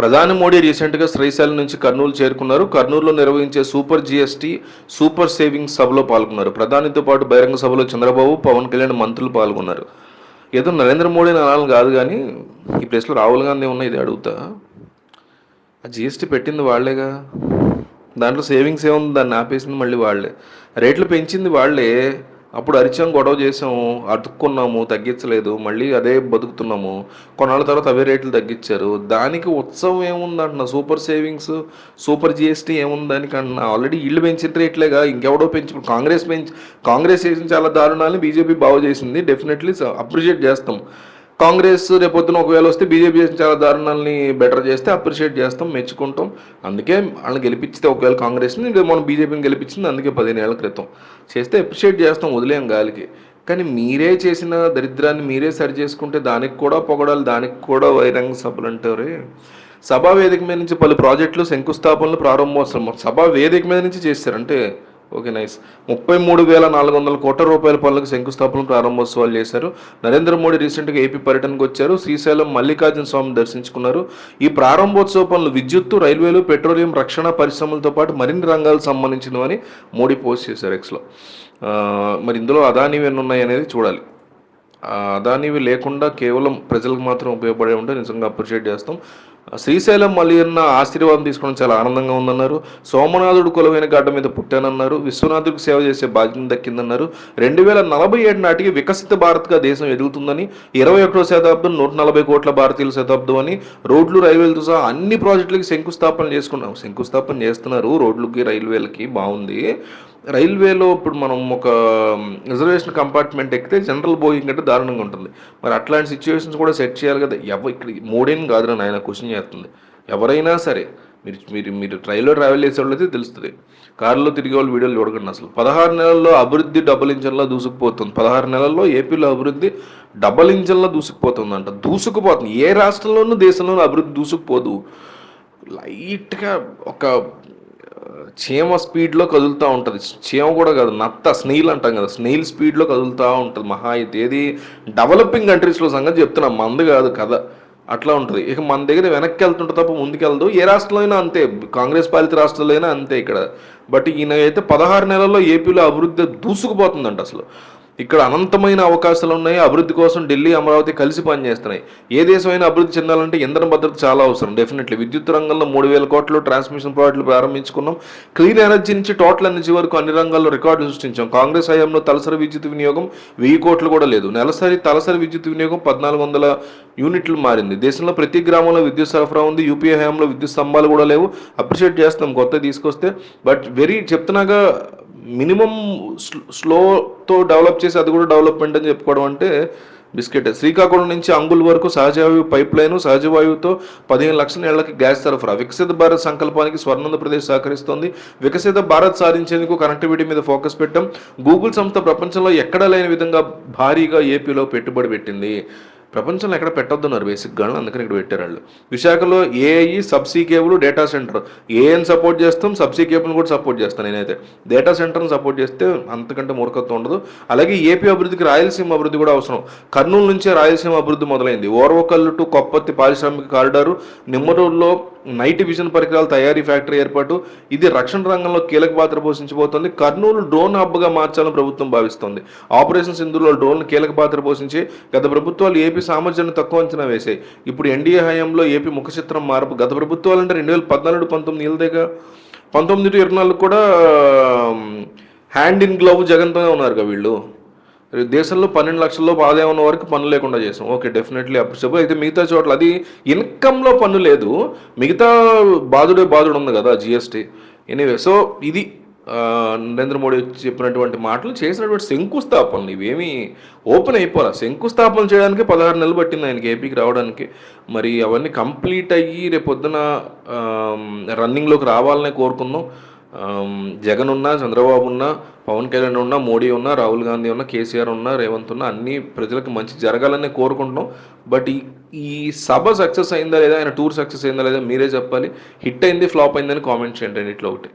ప్రధాని మోడీ రీసెంట్గా శ్రీశైలం నుంచి కర్నూలు చేరుకున్నారు. కర్నూలులో నిర్వహించే సూపర్ జీఎస్టీ సూపర్ సేవింగ్స్ సభలో పాల్గొన్నారు. ప్రధానితో పాటు బహిరంగ సభలో చంద్రబాబు పవన్ కళ్యాణ్ మంత్రులు పాల్గొన్నారు. ఏదో నరేంద్ర మోడీ అనాలని కాదు కానీ ఈ ప్లేస్లో రాహుల్ గాంధీ ఉన్న ఇది అడుగుతా. ఆ జీఎస్టీ పెట్టింది వాళ్ళేగా. దాంట్లో సేవింగ్స్ ఏముంది? దాన్ని ఆపేసింది మళ్ళీ వాళ్ళే. రేట్లు పెంచింది వాళ్ళే. అప్పుడు అరిచాం గొడవ చేసాము అతుక్కున్నాము తగ్గించలేదు మళ్ళీ అదే బతుకుతున్నాము. కొన్నాళ్ళ తర్వాత అవే రేట్లు తగ్గించారు. దానికి ఉత్సవం ఏముందంటున్నా? సూపర్ సేవింగ్స్ సూపర్ జిఎస్టీ ఏముంది దానికి అంటున్నా? ఆల్రెడీ ఇల్లు పెంచిన రేట్లేగా ఇంకెవడో పెంచు కాంగ్రెస్ పెంచి కాంగ్రెస్ చేసిన చాలా దారుణాలని బీజేపీ బాగు చేసింది డెఫినెట్లీ అప్రిషియేట్ చేస్తాం. కాంగ్రెస్ రేపొద్దున ఒకవేళ వస్తే బీజేపీ చేసిన చాలా దారుణాలని బెటర్ చేస్తే అప్రిషియేట్ చేస్తాం మెచ్చుకుంటాం. అందుకే వాళ్ళని గెలిపించితే ఒకవేళ కాంగ్రెస్ని మనం బీజేపీని గెలిపించింది అందుకే పదిహేను ఏళ్ళ క్రితం. చేస్తే అప్రిషియేట్ చేస్తాం వదిలేం గాలికి. కానీ మీరే చేసిన దరిద్రాన్ని మీరే సరి చేసుకుంటే దానికి కూడా పొగడాలి దానికి కూడా వైరంగ సభలు అంటారు. సభా వేదిక మీద నుంచి పలు ప్రాజెక్టులు శంకుస్థాపనలు ప్రారంభోత్సవం సభా వేదిక మీద నుంచి చేశారు. అంటే ఓకే నైస్. ముప్పై మూడు వేల నాలుగు వందల కోట్ల రూపాయల పనులకు శంకుస్థాపన ప్రారంభోత్సవాలు చేశారు. నరేంద్ర మోడీ రీసెంట్గా ఏపీ పర్యటనకు వచ్చారు. శ్రీశైలం మల్లికార్జున స్వామిని దర్శించుకున్నారు. ఈ ప్రారంభోత్సవ పనులు విద్యుత్తు రైల్వేలు పెట్రోలియం రక్షణ పరిశ్రమలతో పాటు మరిన్ని రంగాలకు సంబంధించినవని మోడీ పోస్ట్ చేశారు ఎక్స్లో మరి ఇందులో అదానివి ఎన్ని ఉన్నాయి అనేది చూడాలి. అదానివి లేకుండా కేవలం ప్రజలకు మాత్రం ఉపయోగపడే ఉంటే నిజంగా అప్రిషియేట్ చేస్తాం. శ్రీశైలం మల్లయ్యన్న ఆశీర్వాదం తీసుకోవడం చాలా ఆనందంగా ఉందన్నారు. సోమనాథుడు కొలువైన గడ్డ మీద పుట్టానన్నారు. విశ్వనాథుడికి సేవ చేసే బాధ్యత దక్కిందన్నారు. రెండు వేల నలభై ఏడు నాటికి వికసిత భారత్గా దేశం ఎదుగుతుందని ఇరవై ఒకటో శతాబ్దం నూట నలభై కోట్ల భారతీయుల శతాబ్దం అని రోడ్లు రైల్వేలతో సహా అన్ని ప్రాజెక్టులకి శంకుస్థాపన చేసుకున్నాం శంకుస్థాపన చేస్తున్నారు. రోడ్లకి రైల్వేలకి బాగుంది. రైల్వేలో ఇప్పుడు మనం ఒక రిజర్వేషన్ కంపార్ట్మెంట్ ఎక్కితే జనరల్ బోగింగ్ అంటే దారుణంగా ఉంటుంది. మరి అట్లాంటి సిచ్యువేషన్స్ కూడా సెట్ చేయాలి కదా. ఎవ ఇక్కడ మూడేం కాదు నాయన క్వశ్చన్ చేస్తుంది. ఎవరైనా సరే మీరు మీరు మీరు ట్రైన్లో ట్రావెల్ చేసే అయితే తెలుస్తుంది. కారులో తిరిగే వాళ్ళు వీడియోలు చూడకండి అసలు. పదహారు నెలల్లో అభివృద్ధి డబుల్ ఇంజన్లో దూసుకుపోతుంది. పదహారు నెలల్లో ఏపీలో అభివృద్ధి డబుల్ ఇంజన్లో దూసుకుపోతుందంట. దూసుకుపోతుంది. ఏ రాష్ట్రంలోనూ దేశంలోనూ అభివృద్ధి దూసుకుపోదు. లైట్గా ఒక చీమ స్పీడ్లో కదులుతూ ఉంటుంది. చీమ కూడా కాదు నత్త స్నెయిల్ అంటాం కదా. స్నెయిల్ స్పీడ్లో కదులుతూ ఉంటుంది మహా అయితే ఏది? డెవలపింగ్ కంట్రీస్లో సంగతి చెప్తున్నా. మంది కాదు కదా అట్లా ఉంటుంది. ఇక మన దగ్గర వెనక్కి వెళ్తుంటే తప్ప ముందుకెళ్దు ఏ రాష్ట్రంలో అయినా అంతే. కాంగ్రెస్ పాలిత రాష్ట్రాల్లో అయినా అంతే ఇక్కడ. బట్ ఈయన అయితే పదహారు నెలల్లో ఏపీలో అభివృద్ధి దూసుకుపోతుందంట అసలు. ఇక్కడ అనంతమైన అవకాశాలు ఉన్నాయి. అభివృద్ధి కోసం ఢిల్లీ అమరావతి కలిసి పనిచేస్తున్నాయి. ఏ దేశమైనా అభివృద్ధి చెందాలంటే ఇంధన భద్రత చాలా అవసరం. డెఫినెట్లీ విద్యుత్ రంగంలో మూడు వేల కోట్లు ట్రాన్స్మిషన్ ప్రాజెక్టులు ప్రారంభించుకున్నాం. క్లీన్ ఎనర్జీ నుంచి టోటల్ ఎనర్జీ వరకు అన్ని రంగాల్లో రికార్డు సృష్టించాం. కాంగ్రెస్ హయాంలో తలసరి విద్యుత్ వినియోగం వెయ్యి కోట్లు కూడా లేదు. నెలసరి తలసరి విద్యుత్ వినియోగం పద్నాలుగు వందల యూనిట్లు మారింది. దేశంలో ప్రతి గ్రామంలో విద్యుత్ సరఫరా ఉంది. యూపీఐ హయాంలో విద్యుత్ స్తంభాలు కూడా లేవు. అప్రిషియేట్ చేస్తాం కొత్త తీసుకొస్తే. బట్ వెరీ చెప్తున్నాగా మినిమం స్లోతో డెవలప్ చేసి అది కూడా డెవలప్మెంట్ అని చెప్పుకోవడం అంటే బిస్కెట్. శ్రీకాకుళం నుంచి అంగుల్ వరకు సహజవాయువు పైప్ లైన్ సహజవాయువుతో పదిహేను లక్షల ఏళ్ళకి గ్యాస్ సరఫరా. వికసిత భారత్ సంకల్పానికి స్వర్ణాంధ్రప్రదేశ్ సహకరిస్తోంది. వికసిత భారత్ సాధించేందుకు కనెక్టివిటీ మీద ఫోకస్ పెట్టాం గూగుల్ సంస్థ ప్రపంచంలో ఎక్కడా లేని విధంగా భారీగా ఏపీలో పెట్టుబడి పెట్టింది. ప్రపంచంలో ఎక్కడ పెట్టొద్దన్నారు బేసిక్గా అందుకని ఇక్కడ పెట్టారు వాళ్ళు. విశాఖలో AI subsea cable data centre. AN support చేస్తాం సబ్సీ కేబుల్ కూడా సపోర్ట్ చేస్తాను నేనైతే. డేటా సెంటర్ని సపోర్ట్ చేస్తే అంతకంటే మూర్ఖత్వం ఉండదు. అలాగే ఏపీ అభివృద్ధికి రాయలసీమ అభివృద్ధి కూడా అవసరం. కర్నూలు నుంచే రాయలసీమ అభివృద్ధి మొదలైంది. ఓర్వకల్లు టు కొప్పత్తి పారిశ్రామిక కారిడారు నిమ్మరూరులో నైట్ విజన్ పరికరాల తయారీ ఫ్యాక్టరీ ఏర్పాటు. ఇది రక్షణ రంగంలో కీలక పాత్ర పోషించబోతోంది. కర్నూలు డ్రోన్ హబ్గా మార్చాలని ప్రభుత్వం భావిస్తోంది. ఆపరేషన్ సింధులో డ్రోన్ కీలక పాత్ర పోషించి గత ప్రభుత్వాలు ఏపీ సామర్థ్యాన్ని తక్కువ అంచనా వేశాయి. ఇప్పుడు ఎన్డీఏ హయాంలో ఏపీ ముఖ చిత్రం మార్పు. గత ప్రభుత్వాలు అంటే రెండు వేల పద్నాలుగు పంతొమ్మిది ఏళ్ళదేగా పంతొమ్మిది ఇరవై నాలుగు కూడా హ్యాండ్ ఇన్ గ్లవ్ జగన్తోనే ఉన్నారు కదా వీళ్ళు. దేశంలో పన్నెండు లక్షల్లో ఆదాయం ఉన్న వరకు పన్ను లేకుండా చేసాం. Okay definitely appreciable. అయితే మిగతా చోట్ల అది ఇన్కంలో పన్ను లేదు. మిగతా బాధుడే బాధుడు ఉంది కదా జిఎస్టీ. ఎనీవే సో ఇది నరేంద్ర మోడీ చెప్పినటువంటి మాటలు చేసినటువంటి శంకుస్థాపనలు ఇవేమీ ఓపెన్ అయిపోరా శంకుస్థాపన చేయడానికి పదహారు నెలలు పట్టింది ఆయనకి ఏపీకి రావడానికి. మరి అవన్నీ కంప్లీట్ అయ్యి రేపొద్దున రన్నింగ్లోకి రావాలనే కోరుకుందాం. జగన్ ఉన్నా చంద్రబాబు ఉన్నా పవన్ కళ్యాణ్ ఉన్నా మోడీ ఉన్నా రాహుల్ గాంధీ ఉన్నా కేసీఆర్ ఉన్నా రేవంత్ ఉన్నా అన్ని ప్రజలకు మంచి జరగాలని కోరుకుంటున్నాం. బట్ ఈ ఈ సభ సక్సెస్ అయిందా లేదా ఆయన టూర్ సక్సెస్ అయిందా లేదా మీరే చెప్పాలి. హిట్ అయింది ఫ్లాప్ అయిందని కామెంట్ చేయండి ఇట్లా ఒకటి.